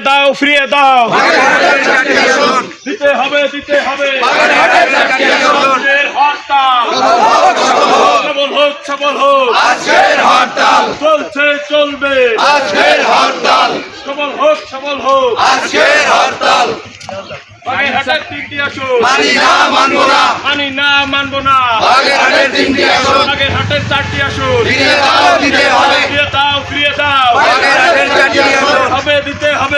দাও, ফিরিয়ে দাও। দিতে হবে দিতে হবে। চলছে, চলবে। আজকের সবল সবল হোক। তিনটি না, মানবো না। মানি না চারটি আসন ফিরিয়ে দাও দিতে হবে ফিরিয়ে দাও ফিরিয়ে দাও বাগেরহাটের চারটি আসন হবে দিতে হবে বাগেরহাটের চারটি আসন আজকের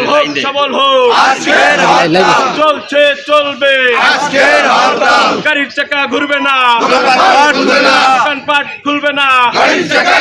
সবল হোক সবল হোক। আজকের চলছে চলবে। আজকের হরতাল। গাড়ির চাকা ঘুরবে না। দোকানপাট খুলবে না। দোকানপাট খুলবে না। গাড়ির চাকা